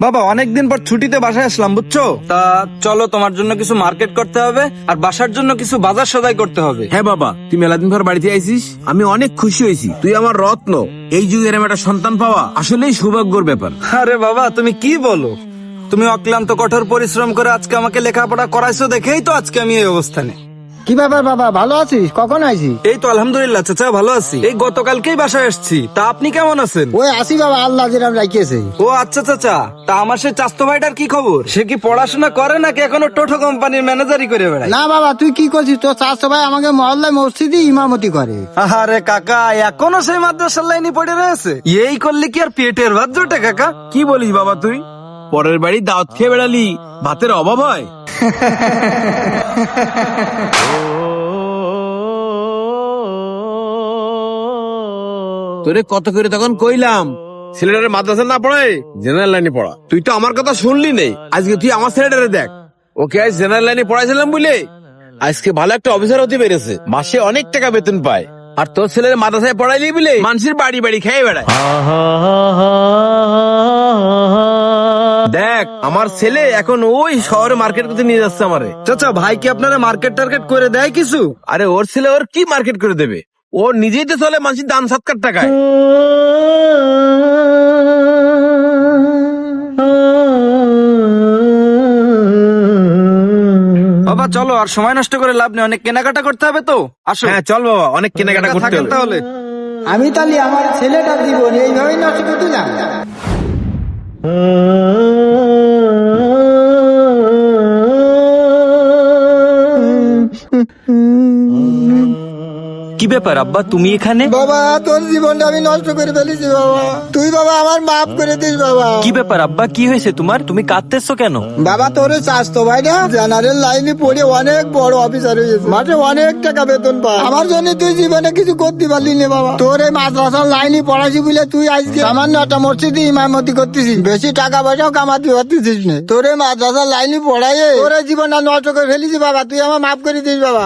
বাবা অনেকদিন পর ছুটিতে বাসায় আসলাম বুঝছ? তা চলো তোমার জন্য কিছু মার্কেট করতে হবে আর বাসার জন্য কিছু বাজার সদাই করতে হবে। হ্যাঁ বাবা তুই মেলাদিন পর বাড়িতে আইছিস আমি অনেক খুশি হয়েছি। তুই আমার রত্ন। এই যুগে এরম একটা সন্তান পাওয়া আসলেই সৌভাগ্যর ব্যাপার। আরে বাবা তুমি কি বলো? তুমি অক্লান্ত কঠোর পরিশ্রম করে আজকে আমাকে লেখাপড়া করাইছো দেখেই তো আজকে আমি এই অবস্থানে। কি ব্যাপার বাবা? ভালো আছিস? কখন আইছিস এই তো আলহামদুলিল্লাহ চাচা ভালো আছি। এই গতকালকেই বাসায় আসছি। তা আপনি কেমন আছেন? ওই আসি বাবা আল্লাহ যেরাম রাখিয়েছে। ও আচ্ছা চাচা। তা আমার সে চাস্তো ভাইটার কি খবর? সে কি পড়াশোনা করে নাকি এখনও টোটো কোম্পানির ম্যানেজারই করে বেড়ায়? না বাবা তুই কি করছিস? তোর চাষ ভাই আমাকে মহল্লায় মসজিদে ইমামতি করে। আরে কাকা এখনও সেই মাদ্রাসার লাইনে পড়ে রয়েছে? এই করলে কি আর পেটের ভাত জোটে কাকা? কি বলিস বাবা তুই? পরের বাড়ি দাওয়াত খেয়ে বেড়ালি ভাতের অভাব হয়? তোরে কত করে তখন কইলাম ছেলেটারে মাদ্রাসা না পড়ে জেনারেল লাইনে পড়া তুই তো আমার কথা শুনলি নেই আজকে তুই আমার ছেলেটারে দেখ ওকে আজ জেনারেল লাইনে পড়াইছিলাম বলে আজকে ভালো একটা অফিসার হতে পেরেছে মাসে অনেক টাকা বেতন পায় আর তোর ছেলের মাদ্রাসায় পড়াইলি বলে মানুষের বাড়ি বাড়ি খেয়ে বেড়ায় দেখ আমার ছেলে এখন ওই শহরে মার্কেট করতে নিয়ে যাচ্ছে আমারে। চাচা ভাই কি আপনারা মার্কেট টার্গেট করে দেয় কিছু? আরে ওর ছেলে ওর কি মার্কেট করে দেবে? ও নিজেই তো চলে মানুষের দান সৎকার টাকায়। বাবা চলো আর সময় নষ্ট করে লাভ নেই অনেক কেনাকাটা করতে হবে তো। আসো। হ্যাঁ চল বাবা অনেক কেনাকাটা করতে থাকেন হবে। তাহলে। আমি তাহলে আমার ছেলেটা জীবন এইভাবেই নষ্ট করে 嗯。কি ব্যাপার আব্বা তুমি এখানে? বাবা তোর জীবনটা আমি নষ্ট করে ফেলেছি বাবা। তুই বাবা আমার মাফ করে দিস বাবা। কি ব্যাপার আব্বা কি হয়েছে তোমার? তুমি কাঁদতেছো কেন? বাবা তোর চাষতো ভাই না? জেনারেল লাইনে পড়ে অনেক বড় অফিসার হয়েছে। মাঠে অনেক টাকা বেতন পায়। আমার জন্য তুই জীবনে কিছু করতে পারলি না বাবা। তোর এই মাদ্রাসার লাইনে পড়াছি বলে তুই আজকে সামান্য একটা মসজিদে ইমামতি করতেছিস। বেশি টাকা পয়সাও কামাতে পারতেছিস না। তোর এই মাদ্রাসার লাইনে পড়াইয়ে তোর জীবনটা নষ্ট করে ফেলেছি বাবা। তুই আমার মাফ করে দিস বাবা।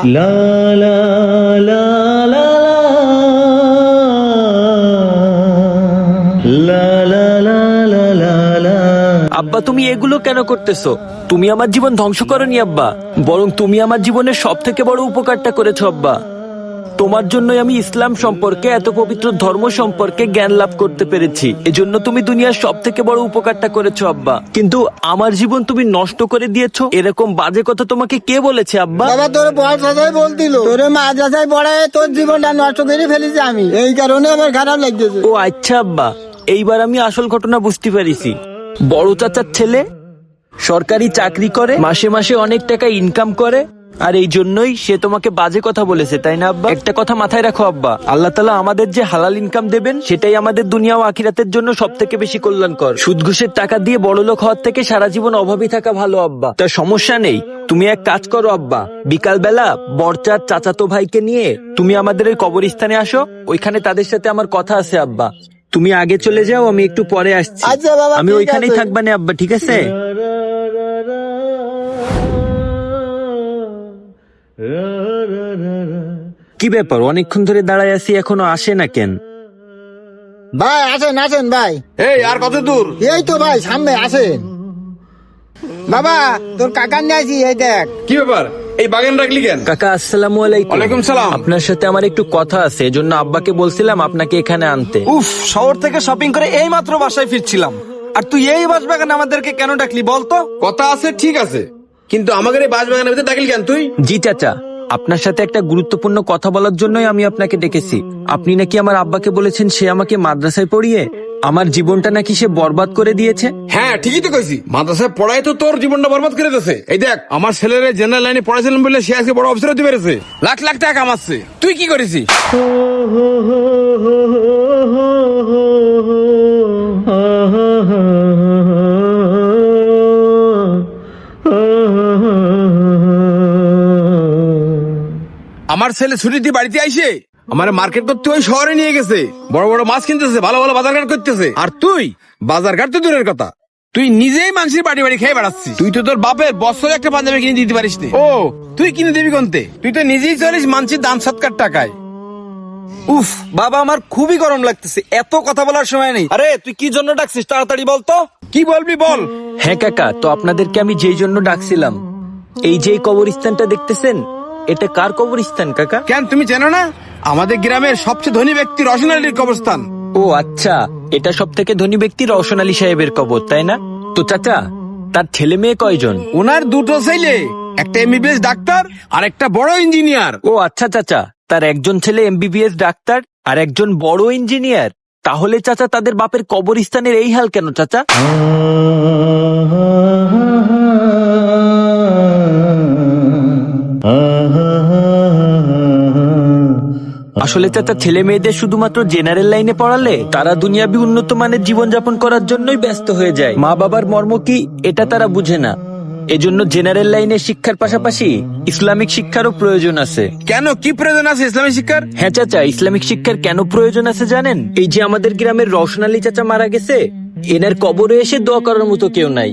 আব্বা তুমি এগুলো কেন করতেছো তুমি আমার জীবন ধ্বংস করনি আব্বা বরং তুমি আমার জীবনের সব থেকে বড় উপকারটা করেছ আব্বা তোমার জন্যই আমি ইসলাম সম্পর্কে এত পবিত্র ধর্ম সম্পর্কে জ্ঞান লাভ করতে পেরেছি। এজন্য তুমি দুনিয়ার সব থেকে বড় উপকারটা করেছ আব্বা। কিন্তু আমার জীবন তুমি নষ্ট করে দিয়েছ? এরকম বাজে কথা তোমাকে কে বলেছে আব্বা? বাবা তোর কথাই বলছিল তোর মাদ্রাসায় পড়ায় তোর জীবনটা নষ্ট করে ফেলেছি আমি। এই কারণে আমার খারাপ লাগতেছে। ও আচ্ছা আব্বা। এইবার আমি আসল ঘটনা বুঝতে পেরেছি। বড় চাচার ছেলে সরকারি চাকরি করে মাসে মাসে অনেক টাকা ইনকাম করে আর এই জন্যই সে তোমাকে বাজে কথা বলেছে তাই না আব্বা? একটা কথা মাথায় রাখো আব্বা আল্লাহ তালা আমাদের যে হালাল ইনকাম দেবেন সেটাই আমাদের দুনিয়া ও আখিরাতের জন্য সব থেকে বেশি কল্যাণকর। সুদ ঘুষের টাকা দিয়ে বড় লোক হওয়ার থেকে সারা জীবন অভাবী থাকা ভালো আব্বা। তা সমস্যা নেই তুমি এক কাজ করো আব্বা বিকাল বেলা বরচার চাচাতো ভাইকে নিয়ে তুমি আমাদের ওই কবরস্থানে আসো ওইখানে তাদের সাথে আমার কথা আছে আব্বা। তুমি আগে চলে যাও আমি একটু পরে আসছি। আচ্ছা আমি ওইখানেই। থাকবানে আব্বা ঠিক আছে? কি ব্যাপার? অনেকক্ষণ ধরে দাঁড়ায় আছি এখনও আসে না কেন? ভাই আসেন আসেন ভাই। এই আর কত দূর? এই তো ভাই সামনে আসেন। বাবা তোর কাকার নিয়ে আসি এই দেখ। কি ব্যাপার? এই বাগান রাখলি কেন? কাকা আসসালামু আলাইকুম। ওয়ালাইকুম সালাম। আপনার সাথে আমার একটু কথা আছে এজন্য আব্বাকে বলছিলাম আপনাকে এখানে আনতে। উফ শহর থেকে শপিং করে এই মাত্র বাসায় ফিরছিলাম। আর তুই এই বাসবাগানে আমাদেরকে কেন ডাকলি বলতো? কথা আছে ঠিক আছে। কিন্তু আমাদের এই বাস বাগানের ভিতরে ডাকলি কেন তুই জি চাচা আপনার সাথে একটা গুরুত্বপূর্ণ কথা বলার জন্যই আমি আপনাকে ডেকেছি আপনি নাকি আমার আব্বাকে বলেছেন সে আমাকে মাদ্রাসায় পড়িয়ে আমার জীবনটা নাকি সে বরবাদ করে দিয়েছে হ্যাঁ ঠিকই তো কইছি মাদ্রাসায় পড়াই তো তোর জীবনটা বরবাদ করে দিয়েছে এই দেখ আমার ছেলের জেনারেল লাইনে পড়াইছিলাম বলে সে আজকে বড় অফিসার হতে পেরেছে লাখ লাখ টাকা কামাচ্ছে তুই কি করেছিস আমার ছেলে ছুটিতে বাড়িতে আইসে আমার মার্কেট করতে ওই শহরে নিয়ে গেছে। বড় বড় মাছ কিনতেছে, ভালো ভালো বাজার ঘাট করতেছে। আর তুই, বাজার ঘাট তো দূরের কথা। তুই নিজেই মানুষের বাড়ি বাড়ি খেয়ে বেড়াচ্ছিস। তুই তো তোর বাপের বছর একটা পাঞ্জাবি কিনে দিতে পারিস ও, তুই কিনে দিবি কোনতে? তুই তো নিজেই চলিস মানুষের দান সৎকার টাকায়। উফ, বাবা, আমার খুবই গরম লাগতেছে। এত কথা বলার সময় নেই। আরে, তুই কি জন্য ডাকছিস? তাড়াতাড়ি বলতো কি বলবি, বল? হ্যাঁ কাকা, তো আপনাদেরকে আমি যেই জন্য ডাকছিলাম, এই যে কবরস্থানটা দেখতেছেন এটা কার কবরস্থান কাকা? কেন তুমি চেনো না? আমাদের গ্রামের সবচেয়ে ধনী ব্যক্তি রসনালীর কবরস্থান। ও আচ্ছা। এটা সব থেকে ধনী ব্যক্তি রওশন আলী সাহেবের কবর তাই না? তো চাচা তার ছেলে মেয়ে কয়জন? ওনার দুটো ছেলে একটা এমবিবিএস ডাক্তার আর একটা বড় ইঞ্জিনিয়ার। ও আচ্ছা চাচা তার একজন ছেলে এমবিবিএস ডাক্তার আর একজন বড় ইঞ্জিনিয়ার। তাহলে চাচা তাদের বাপের কবরস্থানের এই হাল কেন চাচা? আসলে চাচা ছেলে মেয়েদের শুধুমাত্র জেনারেল লাইনে পড়ালে তারা দুনিয়াবি উন্নত মানের জীবনযাপন করার জন্যই ব্যস্ত হয়ে যায়। মা বাবার মর্ম কি এটা তারা বুঝে না। এজন্য জেনারেল লাইনের শিক্ষার পাশাপাশি ইসলামিক শিক্ষারও প্রয়োজন আছে। কেন? কি প্রয়োজন আছে ইসলামিক শিক্ষার? হ্যাঁ চাচা ইসলামিক শিক্ষার কেন প্রয়োজন আছে জানেন? এই যে আমাদের গ্রামের রওশন আলী চাচা মারা গেছে এনার কবরে এসে দোয়া করার মতো কেউ নাই।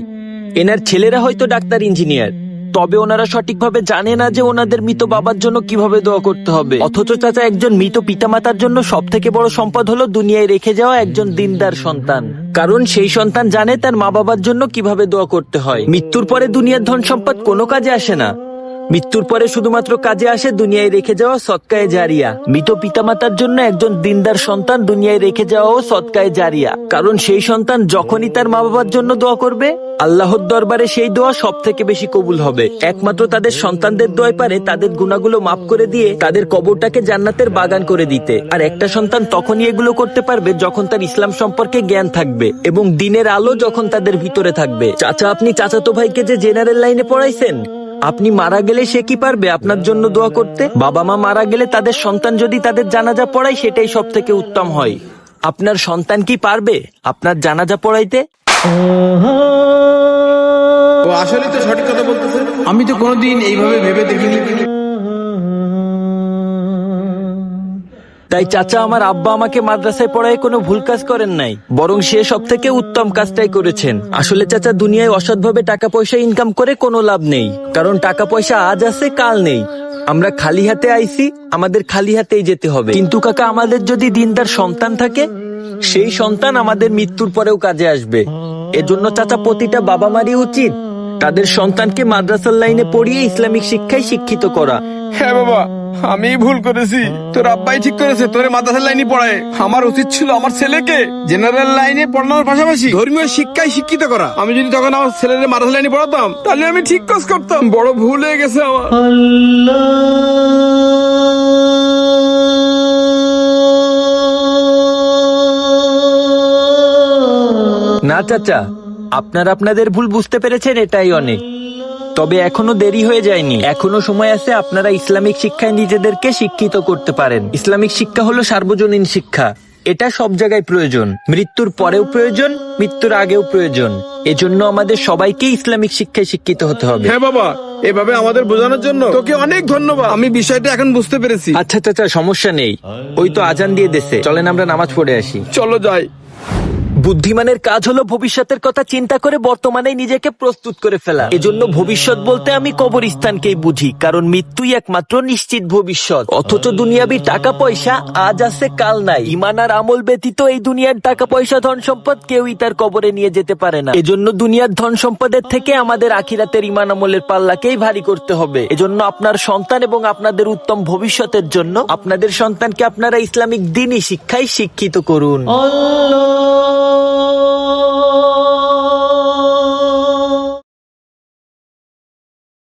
এনার ছেলেরা হয়তো ডাক্তার ইঞ্জিনিয়ার। তবে ওনারা সঠিকভাবে জানে না যে ওনাদের মৃত বাবার জন্য কীভাবে দোয়া করতে হবে। অথচ চাচা, একজন মৃত পিতামাতার জন্য সব থেকে বড় সম্পদ হলো দুনিয়ায় রেখে যাওয়া একজন দিনদার সন্তান। কারণ সেই সন্তান জানে তার মা বাবার জন্য কীভাবে দোয়া করতে হয়। মৃত্যুর পরে দুনিয়ার ধন সম্পদ কোনো কাজে আসে না। মৃত্যুর পরে শুধুমাত্র কাজে আসে দুনিয়ায় রেখে যাওয়া সৎকায় জারিয়া। মৃত পিতামাতার জন্য একজন দিনদার সন্তান দুনিয়ায় রেখে যাওয়াও সৎকায় জারিয়া। কারণ সেই সন্তান যখনই তার মা বাবার জন্য দোয়া করবে, আল্লাহর দরবারে সেই দোয়া সব থেকে বেশি কবুল হবে। একমাত্র তাদের সন্তানদের দোয়াই পারে তাদের গুণাগুলো মাফ করে দিয়ে তাদের কবরটাকে জান্নাতের বাগান করে দিতে। আর একটা সন্তান তখনই এগুলো করতে পারবে যখন তার ইসলাম সম্পর্কে জ্ঞান থাকবে এবং দিনের আলো যখন তাদের ভিতরে থাকবে। চাচা, আপনি চাচাতো ভাইকে যে জেনারেল লাইনে পড়াইছেন আপনি মারা গেলে সে কি পারবে আপনার জন্য দোয়া করতে? বাবা মা মারা গেলে তাদের সন্তান যদি তাদের জানাজা পড়ায়, সেটাই সব থেকে উত্তম হয়। আপনার সন্তান কি পারবে আপনার জানাজা পড়াইতে? আসলে তো সঠিক কথা বলতেছে আমি তো কোনোদিন এইভাবে ভেবে দেখিনি। তাই চাচা আমার আব্বা আমাকে মাদ্রাসায় পড়ায় কোনো ভুল কাজ করেন নাই, বরং সে সব থেকে উত্তম কাজটাই করেছেন। আসলে চাচা দুনিয়ায় অসৎভাবে টাকা পয়সা ইনকাম করে কোনো লাভ নেই, কারণ টাকা পয়সা আজ আছে, কাল নেই। আমরা খালি হাতে আইছি, আমাদের খালি হাতেই যেতে হবে। কিন্তু কাকা, আমাদের যদি দিনদার সন্তান থাকে, সেই সন্তান আমাদের মৃত্যুর পরেও কাজে আসবে। এজন্য চাচা, প্রতিটা বাবা মারই উচিত। তাদের সন্তানকে মাদ্রাসার লাইনে পড়িয়ে ইসলামিক শিক্ষায় শিক্ষিত করা। হ্যাঁ বাবা আমি ভুল করেছি। তোর আব্বাই ঠিক করেছে, তোরে মাদ্রাসার লাইনে পড়ায়। আমার উচিত ছিল আমার ছেলেকে জেনারেল লাইনে পড়ানোর পাশাপাশি ধর্মীয় শিক্ষায় শিক্ষিত করা। আমি যদি তখন আমার ছেলেদের মাদ্রাসা লাইনে পড়াতাম, তাহলে আমি ঠিক কাজ করতাম। বড় ভুল হয়ে গেছে আমার। না, চাচা, আপনার আপনাদের ভুল বুঝতে পেরেছেন, এটাই অনেক। তবে এখনও দেরি হয়ে যায়নি। এখনও সময় আছে আপনারা ইসলামিক শিক্ষায় নিজেদেরকে শিক্ষিত করতে পারেন। ইসলামিক শিক্ষা হলো সার্বজনীন শিক্ষা। এটা সব জায়গায় প্রয়োজন। মৃত্যুর পরেও প্রয়োজন মৃত্যুর আগেও প্রয়োজন। এজন্য আমাদের সবাইকে ইসলামিক শিক্ষায় শিক্ষিত হতে হবে। হ্যাঁ বাবা এভাবে আমাদের বোঝানোর জন্য তোকে অনেক ধন্যবাদ। আমি বিষয়টা এখন বুঝতে পেরেছি। আচ্ছা চাচা সমস্যা নেই। ওই তো আজান দিয়ে দেশে চলেন আমরা নামাজ পড়ে আসি। চলো যাই। বুদ্ধিমানের কাজ হলো ভবিষ্যতের কথা চিন্তা করে বর্তমানে নিজেকে প্রস্তুত করে ফেলা। এজন্য ভবিষ্যৎ বলতে আমি কবরস্থানকেই বুঝি, কারণ মৃত্যুই একমাত্র নিশ্চিত ভবিষ্যৎ। অথচ দুনিয়াবি টাকা পয়সা আজ আছে, কাল নাই। ইমান আর আমল ব্যতীত এই দুনিয়ার টাকা পয়সা ধন সম্পদ কেউই তার কবরে নিয়ে যেতে পারে না। এজন্য দুনিয়ার ধন সম্পদের থেকে আমাদের আখিরাতের ইমান আমলের পাল্লাকেই ভারী করতে হবে। এজন্য আপনার সন্তান এবং আপনাদের উত্তম ভবিষ্যতের জন্য আপনাদের সন্তানকে আপনারা ইসলামিক দিনই শিক্ষায় শিক্ষিত করুন। 哦。